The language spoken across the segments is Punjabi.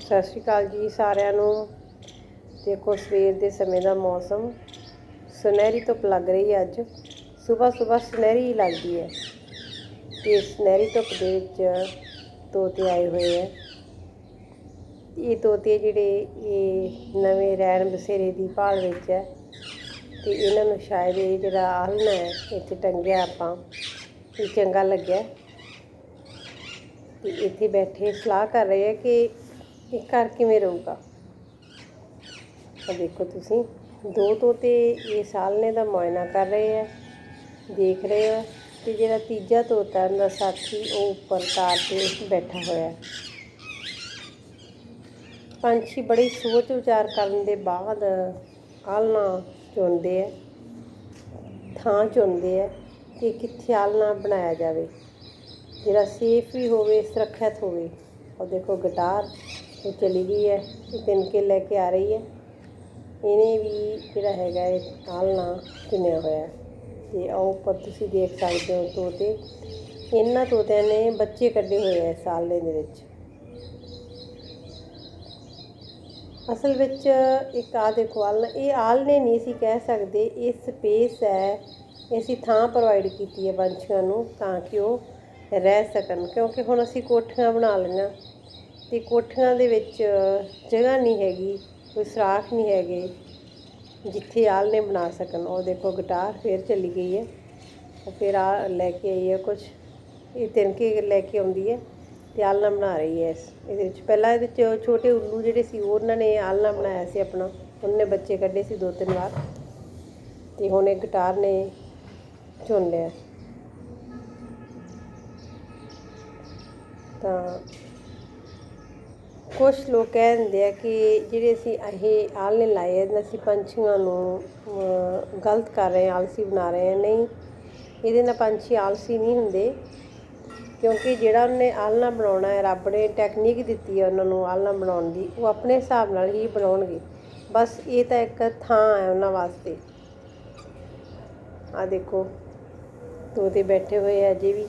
ਸਤਿ ਸ਼੍ਰੀ ਅਕਾਲ ਜੀ ਸਾਰਿਆਂ ਨੂੰ। ਦੇਖੋ, ਸਵੇਰ ਦੇ ਸਮੇਂ ਦਾ ਮੌਸਮ। ਸੁਨਹਿਰੀ ਧੁੱਪ ਲੱਗ ਰਹੀ ਹੈ ਅੱਜ। ਸਵੇਰ ਸਵੇਰ ਸੁਨਹਿਰੀ ਹੀ ਲੱਗਦੀ ਹੈ। ਤੇ ਸੁਨਹਿਰੀ ਧੁੱਪ ਦੇ ਵਿੱਚ ਤੋਤੇ ਆਏ ਹੋਏ ਹੈ। ਇਹ ਤੋਤੇ ਜਿਹੜੇ, ਇਹ ਨਵੇਂ ਰਹਿਣ ਬਸੇਰੇ ਦੀ ਭਾਲ ਵਿੱਚ ਹੈ। ਤੇ ਇਹਨਾਂ ਨੂੰ ਸ਼ਾਇਦ ਇਹ ਜਿਹੜਾ ਆਲਣਾ ਹੈ, ਇੱਥੇ ਟੰਗਿਆ ਆਪਾਂ। ਇਹ ਚੰਗਾ ਲੱਗਿਆ। ਤੇ ਇੱਥੇ ਬੈਠੇ ਸਲਾਹ ਕਰ ਰਹੇ ਆ ਕਿ ਇਹ ਘਰ ਕਿਵੇਂ ਰਹੂਗਾ? ਤਾਂ ਦੇਖੋ ਤੁਸੀਂ, ਦੋ ਤੋਤੇ ਇਹ ਸਾਲਨੇ ਦਾ ਮੁਆਇਨਾ ਕਰ ਰਹੇ ਆ, ਦੇਖ ਰਹੇ ਆ, ਤੇ ਜਿਹੜਾ ਤੀਜਾ ਤੋਤਾ ਦਾ ਸਾਥੀ ਉਹ ਉੱਪਰ ਤਾਰ ਤੇ ਬੈਠਾ ਹੋਇਆ। ਹੈ ਪੰਛੀ ਬੜੀ ਸੋਚ ਵਿਚਾਰ ਕਰਨ ਦੇ ਬਾਅਦ ਆਲਣਾ ਚੁਣਦੇ ਆ, ਥਾਂ ਚੁਣਦੇ ਆ ਕਿ ਕਿੱਥੇ ਆਲਣਾ ਬਣਾਇਆ ਜਾਵੇ। ਜਿਹੜਾ ਸੇਫ ਵੀ ਹੋਵੇ, ਸੁਰੱਖਿਅਤ ਹੋਵੇ। ਉਹ ਦੇਖੋ ਗਿਟਾਰ ਉਹ ਚਲੀ ਗਈ ਹੈ ਇਹ ਤਿਨਕੇ ਲੈ ਕੇ ਆ ਰਹੀ ਹੈ। ਇਹਨੇ ਵੀ ਜਿਹੜਾ ਹੈਗਾ ਇਹ ਆਲਣਾ ਚੁਣਿਆ ਹੋਇਆ ਹੈ। ਤੇ ਉਹ ਉੱਪਰ ਤੁਸੀਂ ਦੇਖ ਸਕਦੇ ਹੋ ਤੋਤੇ। ਇਹਨਾਂ ਤੋਤਿਆਂ ਨੇ ਬੱਚੇ ਕੱਢੇ ਹੋਏ ਐ ਸਾਲੇ ਦੇ ਵਿੱਚ। ਅਸਲ ਵਿੱਚ ਇੱਕ ਆ ਦੇਖੋ ਆਲਣਾ ਇਹ ਆਲਣੇ ਨਹੀਂ ਸੀ ਕਹਿ ਸਕਦੇ, ਇਹ ਸਪੇਸ ਹੈ। ਅਸੀਂ ਥਾਂ ਪ੍ਰੋਵਾਈਡ ਕੀਤੀ ਹੈ ਪੰਛੀਆਂ ਨੂੰ ਤਾਂ ਕਿ ਉਹ ਰਹਿ ਸਕਣ। ਕਿਉਂਕਿ ਹੁਣ ਅਸੀਂ ਕੋਠੀਆਂ ਬਣਾ ਲਈਆਂ। ਤੇ ਕੋਠੀਆਂ ਦੇ ਵਿੱਚ ਜਗ੍ਹਾ ਨਹੀਂ ਹੈਗੀ, ਕੋਈ ਸਰਾਖ ਨਹੀਂ ਹੈਗੇ, ਜਿੱਥੇ ਆਲਣੇ ਬਣਾ ਸਕਣ। ਉਹ ਦੇਖੋ ਗਿਟਾਰ ਫੇਰ ਚੱਲੀ ਗਈ ਹੈ। ਫਿਰ ਆ ਲੈ ਕੇ ਆਈ ਹੈ ਕੁਝ ਇਹ ਤਿਨਕੇ ਲੈ ਕੇ ਆਉਂਦੀ ਹੈ ਤੇ ਆਲਣਾ ਬਣਾ ਰਹੀ ਹੈ ਇਸ। ਇਹਦੇ ਵਿੱਚ ਪਹਿਲਾਂ ਇਹਦੇ ਵਿੱਚ ਛੋਟੇ ਉੱਲੂ ਜਿਹੜੇ ਸੀ ਉਹਨਾਂ ਨੇ ਆਲਣਾ ਬਣਾਇਆ ਸੀ ਆਪਣਾ। ਉਹਨੇ ਬੱਚੇ ਕੱਢੇ ਸੀ ਦੋ ਤਿੰਨ ਵਾਰ। ਤੇ ਹੁਣ ਇਹ ਗਿਟਾਰ ਨੇ ਚੁਣ ਲਿਆ। ਤਾਂ ਕੁਝ ਲੋਕ ਕਹਿ ਦਿੰਦੇ ਆ ਕਿ ਜਿਹੜੇ ਅਸੀਂ ਇਹ ਆਲਣੇ ਲਾਏ ਆ ਅਸੀਂ ਪੰਛੀਆਂ ਨੂੰ ਗਲਤ ਕਰ ਰਹੇ ਹਾਂ, ਆਲਸੀ ਬਣਾ ਰਹੇ ਹਾਂ। ਨਹੀਂ, ਇਹਦੇ ਨਾਲ ਪੰਛੀ ਆਲਸੀ ਨਹੀਂ ਹੁੰਦੇ, ਕਿਉਂਕਿ ਜਿਹੜਾ ਉਹਨੇ ਆਲਣਾ ਬਣਾਉਣਾ ਹੈ, ਰੱਬ ਨੇ ਟੈਕਨੀਕ ਦਿੱਤੀ ਹੈ ਉਹਨਾਂ ਨੂੰ ਆਲਣਾ ਬਣਾਉਣ ਦੀ, ਉਹ ਆਪਣੇ ਹਿਸਾਬ ਨਾਲ ਹੀ ਬਣਾਉਣਗੇ। ਬਸ ਇਹ ਤਾਂ ਇੱਕ ਥਾਂ ਹੈ ਉਹਨਾਂ ਵਾਸਤੇ। ਆ ਦੇਖੋ ਤੋਤੇ ਬੈਠੇ ਹੋਏ ਆ ਅਜੇ ਵੀ।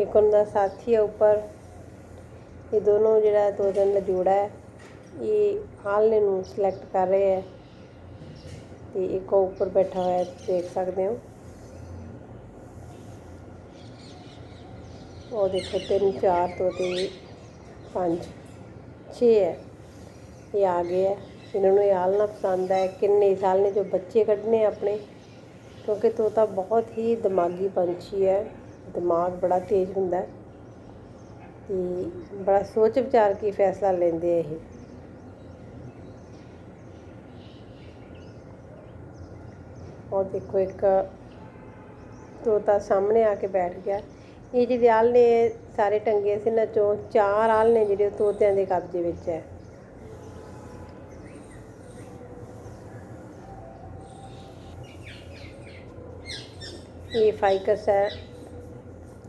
ਇੱਕ ਉਹਨਾਂ ਦਾ ਸਾਥੀ ਹੈ ਉੱਪਰ। ਇਹ ਦੋਨੋਂ ਜਿਹੜਾ ਤੋਤਿਆਂ ਦਾ ਜੋੜਾ ਹੈ ਇਹ ਆਲਣੇ ਨੂੰ ਸਿਲੈਕਟ ਕਰ ਰਹੇ ਹੈ। ਤੇ ਇੱਕ ਉੱਪਰ ਬੈਠਾ ਹੋਇਆ ਹੈ, ਦੇਖ ਸਕਦੇ ਹੋ। ਉਹ ਦੇਖੋ ਤਿੰਨ ਚਾਰ ਤੋਂ ਤੋਤੇ ਪੰਜ ਛੇ ਹੈ। ਇਹ ਆ ਗਏ ਹੈ। ਇਹਨਾਂ ਨੂੰ ਇਹ ਆਲਣਾ ਪਸੰਦ ਹੈ ਕਿੰਨੇ ਸਾਲ ਨੇ ਜੋ ਬੱਚੇ ਕੱਢਨੇ ਆਪਣੇ ਕਿਉਂਕਿ ਤੋਤਾ ਬਹੁਤ ਹੀ ਦਿਮਾਗੀ ਪੰਛੀ ਹੈ। ਦਿਮਾਗ ਬੜਾ ਤੇਜ਼ ਹੁੰਦਾ ਹੈ। ਤੇ ਬੜਾ ਸੋਚ ਵਿਚਾਰ ਕੇ ਫੈਸਲਾ ਲੈਂਦੇ ਇਹ। ਉਹ ਦੇਖੋ ਇੱਕ ਤੋਤਾ ਸਾਹਮਣੇ ਆ ਕੇ ਬੈਠ ਗਿਆ। ਇਹ ਜਿਹੜੇ ਆਲਣੇ ਸਾਰੇ ਟੰਗੇ ਸੀ ਇਹਨਾਂ ਚੋਂ ਚਾਰ ਆਲਣੇ ਜਿਹੜੇ ਉਹ ਤੋਤਿਆਂ ਦੇ ਕਬਜ਼ੇ ਵਿੱਚ ਹੈ। ਇਹ ਫਾਈਕਸ ਹੈ।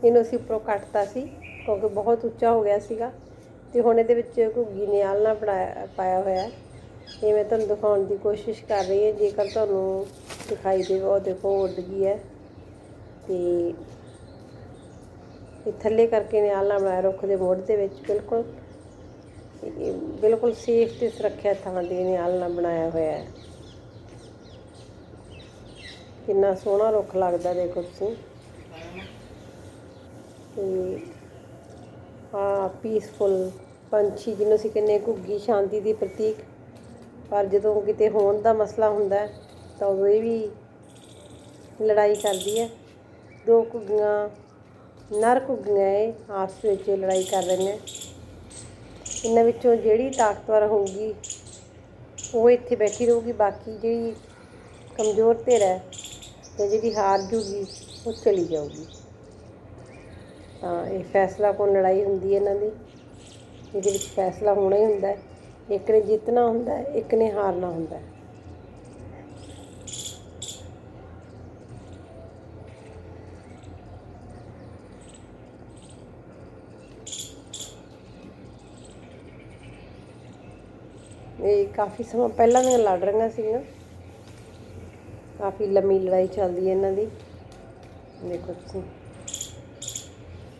ਇਹਨੂੰ ਅਸੀਂ ਉੱਪਰੋਂ ਕੱਟਤਾ ਸੀ। ਕਿਉਂਕਿ ਬਹੁਤ ਉੱਚਾ ਹੋ ਗਿਆ ਸੀਗਾ ਤੇ ਹੁਣ ਇਹਦੇ ਵਿੱਚ ਘੁੱਗੀ ਨੇ ਆਲਣਾ ਬਣਾਇਆ ਪਾਇਆ ਹੋਇਆ ਹੈ। ਇਹ ਮੈਂ ਤੁਹਾਨੂੰ ਦਿਖਾਉਣ ਦੀ ਕੋਸ਼ਿਸ਼ ਕਰ ਰਹੀ ਹਾਂ, ਜੇਕਰ ਤੁਹਾਨੂੰ ਦਿਖਾਈ ਦੇਵੇ, ਉਹ ਦੇਖੋ ਉੱਡ ਗਈ ਹੈ। ਤੇ ਇਹ ਥੱਲੇ ਕਰਕੇ ਨੇ ਆਲਣਾ ਬਣਾਇਆ ਰੁੱਖ ਦੇ ਮੋੜ ਦੇ ਵਿੱਚ, ਬਿਲਕੁਲ। ਬਿਲਕੁਲ ਸੇਫ ਤੇ ਸੁਰੱਖਿਅਤ ਥਾਂ ਤੇ ਇਹਨੇ ਆਲਣਾ ਬਣਾਇਆ ਹੋਇਆ ਹੈ। ਕਿੰਨਾ ਸੋਹਣਾ ਰੁੱਖ ਲੱਗਦਾ, ਦੇਖੋ ਤੁਸੀਂ। ਤੇ ਪੀਸਫੁਲ ਪੰਛੀ ਜਿਹਨੂੰ ਅਸੀਂ ਕਹਿੰਦੇ ਘੁੱਗੀ ਸ਼ਾਂਤੀ ਦੀ ਪ੍ਰਤੀਕ। ਪਰ ਜਦੋਂ ਕਿਤੇ ਹੋਣ ਦਾ ਮਸਲਾ ਹੁੰਦਾ ਤਾਂ ਉਦੋਂ ਇਹ ਵੀ ਲੜਾਈ ਕਰਦੀ ਹੈ। ਦੋ ਘੁੱਗੀਆਂ, ਨਰ ਘੁੱਗੀਆਂ ਇਹ ਆਪਸ ਵਿੱਚ ਲੜਾਈ ਕਰ ਰਹੀਆਂ। ਇਹਨਾਂ ਵਿੱਚੋਂ ਜਿਹੜੀ ਤਾਕਤਵਰ ਹੋਊਗੀ, ਉਹ ਇੱਥੇ ਬੈਠੀ ਰਹੂਗੀ। ਬਾਕੀ ਜਿਹੜੀ ਕਮਜ਼ੋਰ ਧਿਰ ਹੈ ਤੇ ਜਿਹੜੀ ਹਾਰ ਜੂਗੀ, ਉਹ ਚਲੀ ਜਾਊਗੀ। ਤਾਂ ਇਹ ਫੈਸਲਾ ਕੋਲ ਲੜਾਈ ਹੁੰਦੀ ਹੈ ਇਹਨਾਂ ਦੀ। ਇਹਦੇ ਵਿੱਚ ਫੈਸਲਾ ਹੋਣਾ ਹੀ ਹੁੰਦਾ ਹੈ। ਇੱਕ ਨੇ ਜਿੱਤਣਾ ਹੁੰਦਾ ਹੈ, ਇੱਕ ਨੇ ਹਾਰਨਾ ਹੁੰਦਾ ਹੈ। ਇਹ ਕਾਫੀ ਸਮਾਂ ਪਹਿਲਾਂ ਦੀਆਂ ਲੜ ਰਹੀਆਂ ਸੀਗੀਆਂ। ਕਾਫੀ ਲੰਮੀ ਲੜਾਈ ਚੱਲਦੀ ਹੈ ਇਹਨਾਂ ਦੀ। ਦੇਖੋ ਤੁਸੀਂ।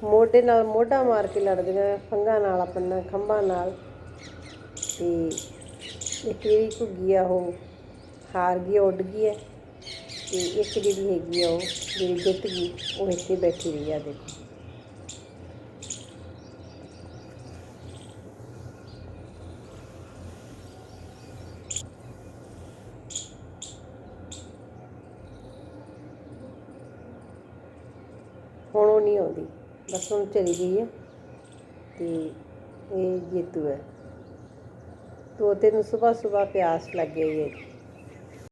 ਮੋਢੇ ਨਾਲ ਮੋਢਾ ਮਾਰ ਕੇ ਲੜਦੀਆਂ ਫੰਗਾਂ ਨਾਲ ਆਪਣਾ, ਖੰਭਾਂ ਨਾਲ। ਤੇ ਇੱਕ ਜਿਹੜੀ ਘੁੱਗੀ ਆ ਉਹ ਹਾਰ ਗਈ, ਉੱਡ ਗਈ ਹੈ। ਤੇ ਇੱਕ ਜਿਹੜੀ ਹੈਗੀ ਆ ਉਹ, ਜਿਹੜੀ ਜਿੱਤ ਗਈ, ਉਹ ਇੱਥੇ ਬੈਠੀ ਰਹੀ ਆ, ਦੇਖੋ। ਹੁਣ ਉਹ ਨਹੀਂ ਆਉਂਦੀ। ਬਸ ਹੁਣ ਚਲੀ ਗਈ ਹੈ ਤੇ ਇਹ ਜੇਤੂ ਹੈ। ਤੋਤੇ ਨੂੰ ਸਵੇਰ ਸਵੇਰ ਪਿਆਸ ਲੱਗ ਗਈ ਹੈ।